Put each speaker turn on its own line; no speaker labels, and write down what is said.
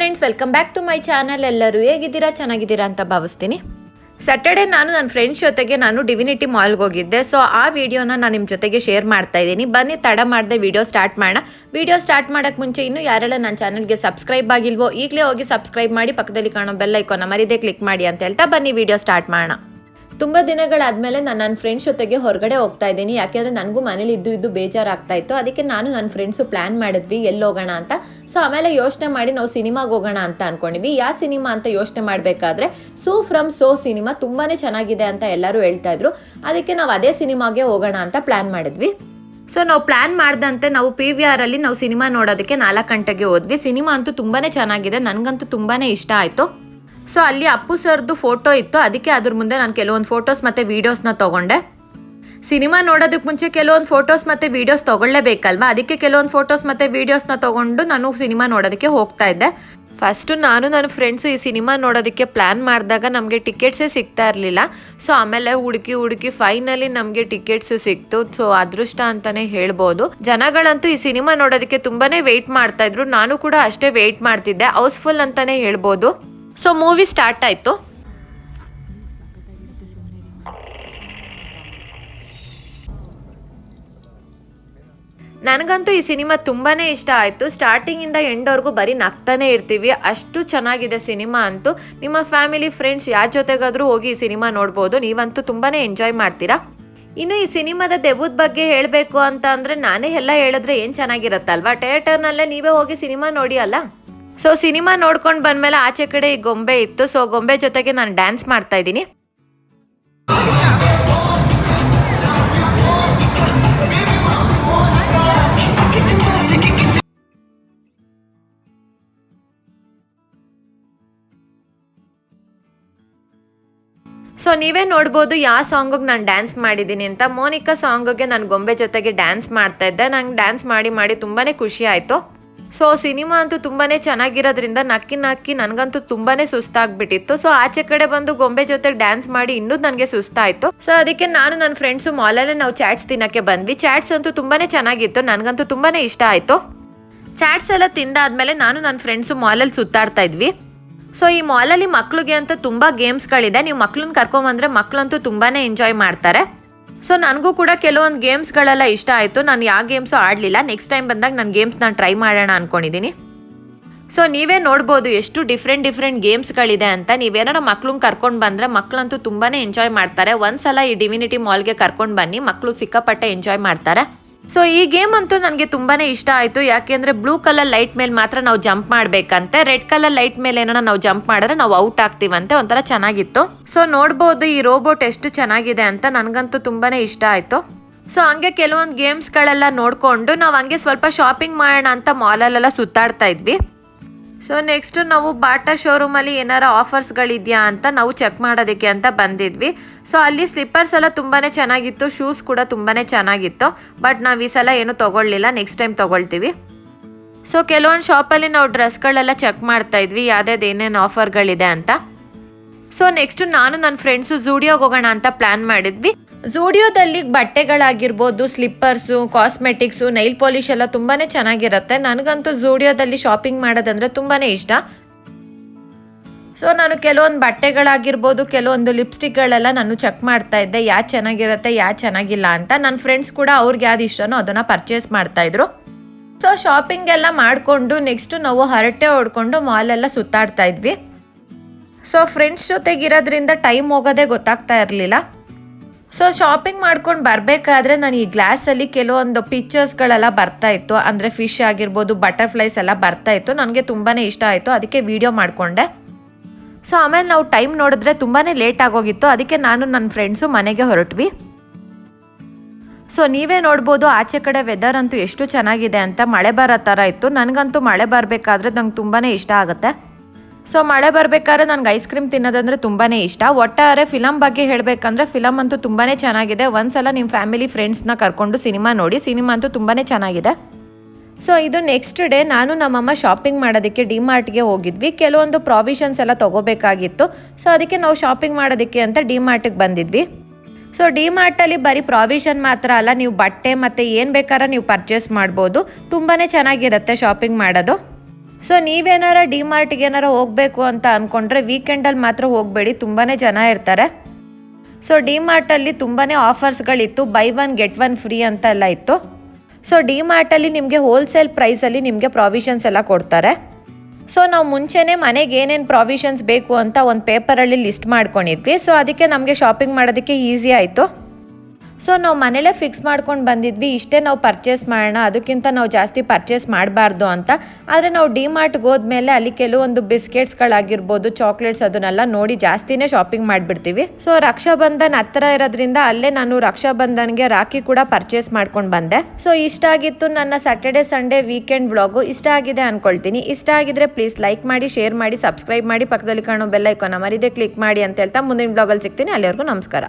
Friends welcome back to my channel ಎಲ್ಲರೂ ಹೇಗಿದ್ದೀರಾ? ಚೆನ್ನಾಗಿದ್ದೀರಾ ಅಂತ ಭಾವಿಸ್ತೀನಿ. ಸ್ಯಾಟರ್ಡೆ ನಾನು ನನ್ನ ಫ್ರೆಂಡ್ಸ್ ಜೊತೆಗೆ ನಾನು ಡಿವಿನಿಟಿ ಮಾಲ್ಗೆ ಹೋಗಿದ್ದೆ. ಸೊ ಆ ವಿಡಿಯೋನ ನಾನು ನಿಮ್ಮ ಜೊತೆಗೆ ಶೇರ್ ಮಾಡ್ತಾ ಇದ್ದೀನಿ. ಬನ್ನಿ, ತಡ ಮಾಡದೆ ವಿಡಿಯೋ ಸ್ಟಾರ್ಟ್ ಮಾಡೋಣ. ವಿಡಿಯೋ ಸ್ಟಾರ್ಟ್ ಮಾಡೋಕ್ಕೆ ಮುಂಚೆ ಇನ್ನೂ ಯಾರೆಲ್ಲ ನನ್ನ ಚಾನಲ್ಗೆ ಸಬ್ಸ್ಕ್ರೈಬ್ ಆಗಿಲ್ವೋ, ಈಗಲೇ ಹೋಗಿ ಸಬ್ಸ್ಕ್ರೈಬ್ ಮಾಡಿ, ಪಕ್ಕದಲ್ಲಿ ಕಾಣೋ ಬೆಲ್ ಐಕಾನ ಮರಿದೇ ಕ್ಲಿಕ್ ಮಾಡಿ ಅಂತ ಹೇಳ್ತಾ ಬನ್ನಿ ವಿಡಿಯೋ ಸ್ಟಾರ್ಟ್ ಮಾಡೋಣ. ತುಂಬ ದಿನಗಳಾದಮೇಲೆ ನಾನು ನನ್ನ ಫ್ರೆಂಡ್ಸ್ ಜೊತೆಗೆ ಹೊರಗಡೆ ಹೋಗ್ತಾ ಇದ್ದೀನಿ. ಯಾಕೆಂದರೆ ನನಗೂ ಮನೇಲಿ ಇದ್ದು ಇದ್ದು ಬೇಜಾರಾಗ್ತಾ ಇತ್ತು. ಅದಕ್ಕೆ ನಾನು ನನ್ನ ಫ್ರೆಂಡ್ಸು ಪ್ಲ್ಯಾನ್ ಮಾಡಿದ್ವಿ, ಎಲ್ಲಿ ಹೋಗೋಣ ಅಂತ. ಸೊ ಆಮೇಲೆ ಯೋಚನೆ ಮಾಡಿ ನಾವು ಸಿನಿಮಾಗೆ ಹೋಗೋಣ ಅಂತ ಅಂದ್ಕೊಂಡಿದ್ವಿ ಯಾವ ಸಿನಿಮಾ ಅಂತ ಯೋಚನೆ ಮಾಡಬೇಕಾದ್ರೆ, ಸೋ ಫ್ರಮ್ ಸೋ ಸಿನಿಮಾ ತುಂಬಾ ಚೆನ್ನಾಗಿದೆ ಅಂತ ಎಲ್ಲರೂ ಹೇಳ್ತಾ ಇದ್ರು. ಅದಕ್ಕೆ ನಾವು ಅದೇ ಸಿನಿಮಾಗೆ ಹೋಗೋಣ ಅಂತ ಪ್ಲ್ಯಾನ್ ಮಾಡಿದ್ವಿ. ಸೊ ನಾವು ಪ್ಲಾನ್ ಮಾಡಿದಂತೆ ನಾವು ಪಿ ವಿ ಆರಲ್ಲಿ ನಾವು ಸಿನಿಮಾ ನೋಡೋದಕ್ಕೆ ನಾಲ್ಕು ಗಂಟೆಗೆ ಹೋದ್ವಿ. ಸಿನಿಮಾ ಅಂತೂ ತುಂಬಾನೇ ಚೆನ್ನಾಗಿದೆ. ನನಗಂತೂ ತುಂಬಾನೇ ಇಷ್ಟ ಆಯಿತು. ಸೊ ಅಲ್ಲಿ ಅಪ್ಪು ಸರ್ದು ಫೋಟೋ ಇತ್ತು. ಅದಕ್ಕೆ ಅದ್ರ ಮುಂದೆ ನಾನು ಕೆಲವೊಂದು ಫೋಟೋಸ್ ಮತ್ತು ವೀಡಿಯೋಸ್ನ ತಗೊಂಡೆ. ಸಿನಿಮಾ ನೋಡೋದಕ್ಕೆ ಮುಂಚೆ ಕೆಲವೊಂದು ಫೋಟೋಸ್ ಮತ್ತು ವೀಡಿಯೋಸ್ ತೊಗೊಳ್ಳೇಬೇಕಲ್ವಾ? ಅದಕ್ಕೆ ಕೆಲವೊಂದು ಫೋಟೋಸ್ ಮತ್ತು ವೀಡಿಯೋಸ್ನ ತೊಗೊಂಡು ನಾನು ಸಿನಿಮಾ ನೋಡೋದಕ್ಕೆ ಹೋಗ್ತಾ ಇದ್ದೆ. ಫಸ್ಟು ನಾನು, ನನ್ನ ಫ್ರೆಂಡ್ಸು ಈ ಸಿನಿಮಾ ನೋಡೋದಕ್ಕೆ ಪ್ಲ್ಯಾನ್ ಮಾಡಿದಾಗ ನಮಗೆ ಟಿಕೆಟ್ಸೇ ಸಿಗ್ತಾ ಇರಲಿಲ್ಲ. ಸೊ ಆಮೇಲೆ ಹುಡುಕಿ ಹುಡುಕಿ ಫೈನಲಿ ನಮಗೆ ಟಿಕೆಟ್ಸ್ ಸಿಕ್ತು. ಸೊ ಅದೃಷ್ಟ ಅಂತಲೇ ಹೇಳ್ಬೋದು. ಜನಗಳಂತೂ ಈ ಸಿನಿಮಾ ನೋಡೋದಕ್ಕೆ ತುಂಬಾನೇ ವೆಯ್ಟ್ ಮಾಡ್ತಾ ಇದ್ರು. ನಾನು ಕೂಡ ಅಷ್ಟೇ ವೆಯ್ಟ್ ಮಾಡ್ತಿದ್ದೆ. ಹೌಸ್ಫುಲ್ ಅಂತಲೇ ಹೇಳ್ಬೋದು. ಸೊ ಮೂವಿ ಸ್ಟಾರ್ಟ್ ಆಯಿತು. ನನಗಂತೂ ಈ ಸಿನಿಮಾ ತುಂಬಾ ಇಷ್ಟ ಆಯಿತು. ಸ್ಟಾರ್ಟಿಂಗಿಂದ ಎಂಡ್ವರೆಗೂ ಬರೀ ನಗ್ತಾನೆ ಇರ್ತೀವಿ. ಅಷ್ಟು ಚೆನ್ನಾಗಿದೆ ಸಿನಿಮಾ ಅಂತೂ. ನಿಮ್ಮ ಫ್ಯಾಮಿಲಿ ಫ್ರೆಂಡ್ಸ್ ಯಾರ ಜೊತೆಗಾದರೂ ಹೋಗಿ ಈ ಸಿನಿಮಾ ನೋಡ್ಬೋದು. ನೀವಂತೂ ತುಂಬಾ ಎಂಜಾಯ್ ಮಾಡ್ತೀರಾ? ಇನ್ನು ಈ ಸಿನಿಮಾದ ದೆಬ್ಬದ ಬಗ್ಗೆ ಹೇಳಬೇಕು ಅಂತ ಅಂದರೆ ನಾನೇ ಎಲ್ಲ ಹೇಳಿದ್ರೆ ಏನು ಚೆನ್ನಾಗಿರುತ್ತಲ್ವಾ? ಥಿಯೇಟರ್ನಲ್ಲೇ ನೀವೇ ಹೋಗಿ ಸಿನಿಮಾ ನೋಡಿ ಅಲ್ಲ? ಸೊ ಸಿನಿಮಾ ನೋಡ್ಕೊಂಡು ಬಂದ್ಮೇಲೆ ಆಚೆ ಕಡೆ ಈ ಗೊಂಬೆ ಇತ್ತು. ಸೊ ಗೊಂಬೆ ಜೊತೆಗೆ ನಾನು ಡ್ಯಾನ್ಸ್ ಮಾಡ್ತಾ ಇದ್ದೀನಿ. ಸೊ ನೀವೇ ನೋಡ್ಬೋದು ಯಾವ ಸಾಂಗಿಗೆ ನಾನು ಡ್ಯಾನ್ಸ್ ಮಾಡಿದ್ದೀನಿ ಅಂತ. ಮೋನಿಕಾ ಸಾಂಗಿಗೆ ನಾನು ಗೊಂಬೆ ಜೊತೆಗೆ ಡ್ಯಾನ್ಸ್ ಮಾಡ್ತಾ ಇದ್ದೆ. ನಂಗೆ ಡ್ಯಾನ್ಸ್ ಮಾಡಿ ಮಾಡಿ ತುಂಬಾ ಖುಷಿ ಆಯಿತು. ಸೊ ಸಿನಿಮಾ ಅಂತೂ ತುಂಬಾ ಚೆನ್ನಾಗಿರೋದ್ರಿಂದ ನಕ್ಕಿ ನಕ್ಕಿ ನನಗಂತೂ ತುಂಬಾ ಸುಸ್ತಾಗ್ಬಿಟ್ಟಿತ್ತು. ಸೊ ಆಚೆ ಕಡೆ ಬಂದು ಗೊಂಬೆ ಜೊತೆ ಡ್ಯಾನ್ಸ್ ಮಾಡಿ ಇನ್ನೂ ನನಗೆ ಸುಸ್ತಾಯಿತು. ಸೊ ಅದಕ್ಕೆ ನಾನು ನನ್ನ ಫ್ರೆಂಡ್ಸು ಮಾಲಲ್ಲೇ ನಾವು ಚಾಟ್ಸ್ ತಿನ್ನಕ್ಕೆ ಬಂದ್ವಿ. ಚಾಟ್ಸ್ ಅಂತೂ ತುಂಬಾ ಚೆನ್ನಾಗಿತ್ತು. ನನಗಂತೂ ತುಂಬಾ ಇಷ್ಟ ಆಯಿತು. ಚಾಟ್ಸ್ ಎಲ್ಲ ತಿಂದಾದ್ಮೇಲೆ ನಾನು ನನ್ನ ಫ್ರೆಂಡ್ಸು ಮಾಲಲ್ಲಿ ಸುತ್ತಾಡ್ತಾ ಇದ್ವಿ. ಸೊ ಈ ಮಾಲಲ್ಲಿ ಮಕ್ಳಿಗೆ ಅಂತ ತುಂಬ ಗೇಮ್ಸ್ಗಳಿದೆ ನೀವು ಮಕ್ಳನ್ನ ಕರ್ಕೊಂಬಂದ್ರೆ ಮಕ್ಳಂತೂ ತುಂಬಾ ಎಂಜಾಯ್ ಮಾಡ್ತಾರೆ. ಸೊ ನನಗೂ ಕೂಡ ಕೆಲವೊಂದು ಗೇಮ್ಸ್ಗಳೆಲ್ಲ ಇಷ್ಟ ಆಯಿತು. ನಾನು ಯಾವ ಗೇಮ್ಸು ಆಡಲಿಲ್ಲ. ನೆಕ್ಸ್ಟ್ ಟೈಮ್ ಬಂದಾಗ ನಾನು ಗೇಮ್ಸ್ ನಾನು ಟ್ರೈ ಮಾಡೋಣ ಅಂದ್ಕೊಂಡಿದ್ದೀನಿ ಸೊ ನೀವೇ ನೋಡ್ಬೋದು ಎಷ್ಟು ಡಿಫ್ರೆಂಟ್ ಡಿಫ್ರೆಂಟ್ ಗೇಮ್ಸ್ಗಳಿದೆ ಅಂತ. ನೀವೇನಾರ ಮಕ್ಳನ್ನ ಕರ್ಕೊಂಡು ಬಂದರೆ ಮಕ್ಕಳಂತೂ ತುಂಬಾ ಎಂಜಾಯ್ ಮಾಡ್ತಾರೆ. ಒಂದ್ಸಲ ಈ ಡಿವಿನಿಟಿ ಮಾಲ್ಗೆ ಕರ್ಕೊಂಡು ಬನ್ನಿ. ಮಕ್ಕಳು ಸಿಕ್ಕಾಪಟ್ಟೆ ಎಂಜಾಯ್ ಮಾಡ್ತಾರೆ. ಸೊ ಈ ಗೇಮ್ ಅಂತೂ ನನಗೆ ತುಂಬಾ ಇಷ್ಟ ಆಯಿತು. ಯಾಕೆಂದ್ರೆ ಬ್ಲೂ ಕಲರ್ ಲೈಟ್ ಮೇಲೆ ಮಾತ್ರ ನಾವು ಜಂಪ್ ಮಾಡಬೇಕಂತೆ. ರೆಡ್ ಕಲರ್ ಲೈಟ್ ಮೇಲೆ ಏನಾರ ನಾವು ಜಂಪ್ ಮಾಡಿದ್ರೆ ನಾವು ಔಟ್ ಆಗ್ತೀವಂತೆ. ಒಂಥರ ಚೆನ್ನಾಗಿತ್ತು. ಸೊ ನೋಡ್ಬೋದು ಈ ರೋಬೋಟ್ ಎಷ್ಟು ಚೆನ್ನಾಗಿದೆ ಅಂತ ನನಗಂತೂ ತುಂಬಾ ಇಷ್ಟ ಆಯಿತು. ಸೊ ಹಂಗೆ ಕೆಲವೊಂದು ಗೇಮ್ಸ್ಗಳೆಲ್ಲ ನೋಡಿಕೊಂಡು ನಾವು ಹಂಗೆ ಸ್ವಲ್ಪ ಶಾಪಿಂಗ್ ಮಾಡೋಣ ಅಂತ ಮಾಲಲ್ಲೆಲ್ಲ ಸುತ್ತಾಡ್ತಾ ಇದ್ವಿ. ಸೊ ನೆಕ್ಸ್ಟ್ ನಾವು ಬಾಟಾ ಶೋರೂಮಲ್ಲಿ ಏನಾರ ಆಫರ್ಸ್ಗಳಿದೆಯಾ ಅಂತ ನಾವು ಚೆಕ್ ಮಾಡೋದಕ್ಕೆ ಅಂತ ಬಂದಿದ್ವಿ. ಸೊ ಅಲ್ಲಿ ಸ್ಲಿಪ್ಪರ್ಸ್ ಎಲ್ಲ ತುಂಬಾ ಚೆನ್ನಾಗಿತ್ತು ಶೂಸ್ ಕೂಡ ತುಂಬಾ ಚೆನ್ನಾಗಿತ್ತು. ಬಟ್ ನಾವು ಈ ಸಲ ಏನು ತೊಗೊಳ್ಳಿಲ್ಲ ನೆಕ್ಸ್ಟ್ ಟೈಮ್ ತೊಗೊಳ್ತೀವಿ. ಸೊ ಕೆಲವೊಂದು ಶಾಪಲ್ಲಿ ನಾವು ಡ್ರೆಸ್ಗಳೆಲ್ಲ ಚೆಕ್ ಮಾಡ್ತಾ ಇದ್ವಿ ಯಾವ್ದಾವ್ದು ಏನೇನು ಆಫರ್ಗಳಿದೆ ಅಂತ. ಸೊ ನೆಕ್ಸ್ಟ್ ನಾನು ನನ್ನ ಫ್ರೆಂಡ್ಸು ಝೂಡಿಯೋಗೆ ಹೋಗೋಣ ಅಂತ ಪ್ಲ್ಯಾನ್ ಮಾಡಿದ್ವಿ. ಝೂಡಿಯೋದಲ್ಲಿ ಬಟ್ಟೆಗಳಾಗಿರ್ಬೋದು ಸ್ಲಿಪ್ಪರ್ಸು ಕಾಸ್ಮೆಟಿಕ್ಸು ನೈಲ್ ಪಾಲಿಶ್ ಎಲ್ಲ ತುಂಬಾ ಚೆನ್ನಾಗಿರುತ್ತೆ. ನನಗಂತೂ ಝೂಡಿಯೋದಲ್ಲಿ ಶಾಪಿಂಗ್ ಮಾಡೋದಂದ್ರೆ ತುಂಬಾ ಇಷ್ಟ. ಸೊ ನಾನು ಕೆಲವೊಂದು ಬಟ್ಟೆಗಳಾಗಿರ್ಬೋದು, ಕೆಲವೊಂದು ಲಿಪ್ಸ್ಟಿಕ್ಗಳೆಲ್ಲ ನಾನು ಚೆಕ್ ಮಾಡ್ತಾ ಇದ್ದೆ. ಯಾವ್ದು ಚೆನ್ನಾಗಿರುತ್ತೆ ಯಾವ್ದು ಚೆನ್ನಾಗಿಲ್ಲ ಅಂತ. ನನ್ನ ಫ್ರೆಂಡ್ಸ್ ಕೂಡ ಅವ್ರಿಗೆ ಯಾವ್ದು ಇಷ್ಟನೋ ಅದನ್ನು ಪರ್ಚೇಸ್ ಮಾಡ್ತಾ ಇದ್ರು. ಸೊ ಶಾಪಿಂಗ್ ಎಲ್ಲ ಮಾಡಿಕೊಂಡು ನೆಕ್ಸ್ಟ್ ನಾವು ಹರಟೆ ಹೊಡ್ಕೊಂಡು ಮಾಲೆಲ್ಲ ಸುತ್ತಾಡ್ತಾ ಇದ್ವಿ. ಸೊ ಫ್ರೆಂಡ್ಸ್ ಜೊತೆಗಿರೋದ್ರಿಂದ ಟೈಮ್ ಹೋಗೋದೇ ಗೊತ್ತಾಗ್ತಾ ಇರಲಿಲ್ಲ. ಸೊ ಶಾಪಿಂಗ್ ಮಾಡ್ಕೊಂಡು ಬರಬೇಕಾದ್ರೆ ನಾನು ಈ ಗ್ಲಾಸಲ್ಲಿ ಕೆಲವೊಂದು ಪಿಕ್ಚರ್ಸ್ಗಳೆಲ್ಲ ಬರ್ತಾ ಇತ್ತು. ಅಂದರೆ ಫಿಶ್ ಆಗಿರ್ಬೋದು ಬಟರ್ಫ್ಲೈಸ್ ಎಲ್ಲ ಬರ್ತಾ ಇತ್ತು. ನನಗೆ ತುಂಬಾ ಇಷ್ಟ ಆಯಿತು. ಅದಕ್ಕೆ ವಿಡಿಯೋ ಮಾಡಿಕೊಂಡೆ. ಸೊ ಆಮೇಲೆ ನಾವು ಟೈಮ್ ನೋಡಿದ್ರೆ ತುಂಬಾ ಲೇಟ್ ಆಗೋಗಿತ್ತು. ಅದಕ್ಕೆ ನಾನು ನನ್ನ ಫ್ರೆಂಡ್ಸು ಮನೆಗೆ ಹೊರಟ್ವಿ. ಸೊ ನೀವೇ ನೋಡ್ಬೋದು ಆಚೆ ಕಡೆ ವೆದರ್ ಅಂತೂ ಎಷ್ಟು ಚೆನ್ನಾಗಿದೆ ಅಂತ. ಮಳೆ ಬರೋ ಥರ ಇತ್ತು. ನನಗಂತೂ ಮಳೆ ಬರಬೇಕಾದ್ರೆ ನಂಗೆ ತುಂಬಾ ಇಷ್ಟ ಆಗುತ್ತೆ. ಸೊ ಮಳೆ ಬರಬೇಕಾದ್ರೆ ನನಗೆ ಐಸ್ ಕ್ರೀಮ್ ತಿನ್ನೋದಂದ್ರೆ ತುಂಬಾ ಇಷ್ಟ. ಒಟ್ಟಾರೆ ಫಿಲಮ್ ಬಗ್ಗೆ ಹೇಳಬೇಕಂದ್ರೆ ಫಿಲಮ್ ಅಂತೂ ತುಂಬಾ ಚೆನ್ನಾಗಿದೆ. ಒಂದ್ಸಲ ನಿಮ್ಮ ಫ್ಯಾಮಿಲಿ ಫ್ರೆಂಡ್ಸ್ನ ಕರ್ಕೊಂಡು ಸಿನಿಮಾ ನೋಡಿ ಸಿನಿಮಾ ಅಂತೂ ತುಂಬಾ ಚೆನ್ನಾಗಿದೆ. ಸೊ ಇದು ನೆಕ್ಸ್ಟ್ ಡೇ ನಾನು ನಮ್ಮಮ್ಮ ಶಾಪಿಂಗ್ ಮಾಡೋದಕ್ಕೆ ಡಿಮಾರ್ಟ್ಗೆ ಹೋಗಿದ್ವಿ. ಕೆಲವೊಂದು ಪ್ರಾವಿಷನ್ಸ್ ಎಲ್ಲ ತೊಗೋಬೇಕಾಗಿತ್ತು. ಸೊ ಅದಕ್ಕೆ ನಾವು ಶಾಪಿಂಗ್ ಮಾಡೋದಕ್ಕೆ ಅಂತ ಡಿಮಾರ್ಟಿಗೆ ಬಂದಿದ್ವಿ. ಸೊ ಡಿಮಾರ್ಟಲ್ಲಿ ಬರೀ ಪ್ರಾವಿಷನ್ ಮಾತ್ರ ಅಲ್ಲ, ನೀವು ಬಟ್ಟೆ ಮತ್ತು ಏನು ಬೇಕಾದ್ರೆ ನೀವು ಪರ್ಚೇಸ್ ಮಾಡ್ಬೋದು. ತುಂಬಾ ಚೆನ್ನಾಗಿರುತ್ತೆ ಶಾಪಿಂಗ್ ಮಾಡೋದು. ಸೊ ನೀವೇನಾರ ಡಿ ಮಾರ್ಟ್ಗೆ ಏನಾರ ಹೋಗಬೇಕು ಅಂತ ಅಂದ್ಕೊಂಡ್ರೆ ವೀಕೆಂಡಲ್ಲಿ ಮಾತ್ರ ಹೋಗಬೇಡಿ. ತುಂಬಾ ಜನ ಇರ್ತಾರೆ. ಸೊ ಡಿಮಾರ್ಟಲ್ಲಿ ತುಂಬಾ ಆಫರ್ಸ್ಗಳಿತ್ತು buy one get one free ಅಂತ ಎಲ್ಲ ಇತ್ತು. ಸೊ ಡಿಮಾರ್ಟಲ್ಲಿ ನಿಮಗೆ ಹೋಲ್ಸೇಲ್ ಪ್ರೈಸಲ್ಲಿ ನಿಮಗೆ ಪ್ರಾವಿಷನ್ಸ್ ಎಲ್ಲ ಕೊಡ್ತಾರೆ. ಸೊ ನಾವು ಮುಂಚೆನೇ ಮನೆಗೆ ಏನೇನು ಪ್ರಾವಿಷನ್ಸ್ ಬೇಕು ಅಂತ ಒಂದು ಪೇಪರಲ್ಲಿ ಲಿಸ್ಟ್ ಮಾಡ್ಕೊಂಡಿದ್ವಿ. ಸೊ ಅದಕ್ಕೆ ನಮಗೆ ಶಾಪಿಂಗ್ ಮಾಡೋದಕ್ಕೆ ಈಸಿ ಆಯಿತು. ಸೊ ನಾವು ಮನೇಲೇ ಫಿಕ್ಸ್ ಮಾಡ್ಕೊಂಡು ಬಂದಿದ್ವಿ. ಇಷ್ಟೇ ನಾವು ಪರ್ಚೇಸ್ ಮಾಡೋಣ, ಅದಕ್ಕಿಂತ ನಾವು ಜಾಸ್ತಿ ಪರ್ಚೇಸ್ ಮಾಡಬಾರ್ದು ಅಂತ. ಆದರೆ ನಾವು ಡಿ ಮಾರ್ಟ್ಗೆ ಹೋದ್ಮೇಲೆ ಅಲ್ಲಿ ಕೆಲವೊಂದು ಬಿಸ್ಕೆಟ್ಸ್ಗಳಾಗಿರ್ಬೋದು ಚಾಕ್ಲೇಟ್ಸ್ ಅದನ್ನೆಲ್ಲ ನೋಡಿ ಜಾಸ್ತಿನೇ ಶಾಪಿಂಗ್ ಮಾಡಿಬಿಡ್ತೀವಿ. ಸೊ ರಕ್ಷಾಬಂಧನ್ ಹತ್ರ ಇರೋದ್ರಿಂದ ಅಲ್ಲೇ ನಾನು ರಕ್ಷಾಬಂಧನ್ಗೆ ರಾಖಿ ಕೂಡ ಪರ್ಚೇಸ್ ಮಾಡ್ಕೊಂಡು ಬಂದೆ. ಸೊ ಇಷ್ಟ ಆಗಿತ್ತು ನನ್ನ ಸ್ಯಾಟರ್ಡೆ ಸಂಡೇ ವೀಕೆಂಡ್ ವ್ಲಾಗು ಇಷ್ಟ ಆಗಿದೆ ಅನ್ಕೊಳ್ತೀನಿ. ಇಷ್ಟ ಆಗಿದ್ರೆ ಪ್ಲೀಸ್ ಲೈಕ್ ಮಾಡಿ ಶೇರ್ ಮಾಡಿ ಸಬ್ಸ್ಕ್ರೈಬ್ ಮಾಡಿ. ಪಕ್ಕದಲ್ಲಿ ಕಾಣೋ ಬೆಲ್ ಐಕಾನ ಮರಿದೆ ಕ್ಲಿಕ್ ಮಾಡಿ ಅಂತ ಹೇಳ್ತಾ ಮುಂದಿನ ಬ್ಲಾಗಲ್ಲಿ ಸಿಗ್ತೀನಿ. ಅಲ್ಲಿವರೆಗೂ ನಮಸ್ಕಾರ.